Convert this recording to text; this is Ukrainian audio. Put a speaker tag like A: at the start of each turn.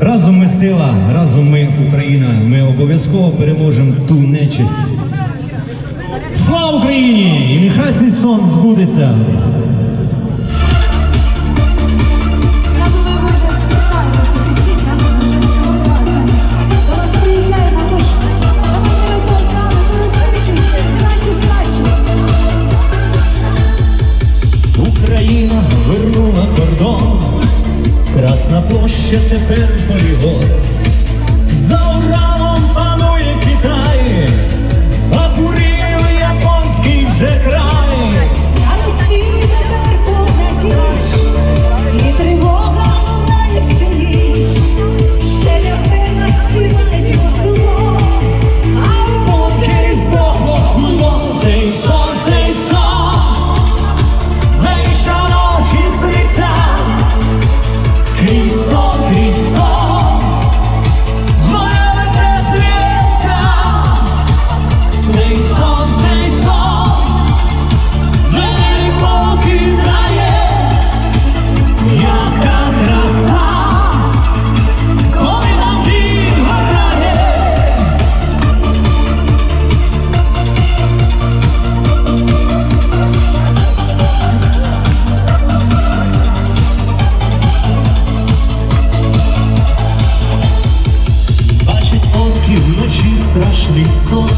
A: Разом ми сила, разом ми Україна. Ми обов'язково переможемо ту нечисть. Слава Україні! І нехай цей сон збудеться. ще тепер полігон. страшний сон.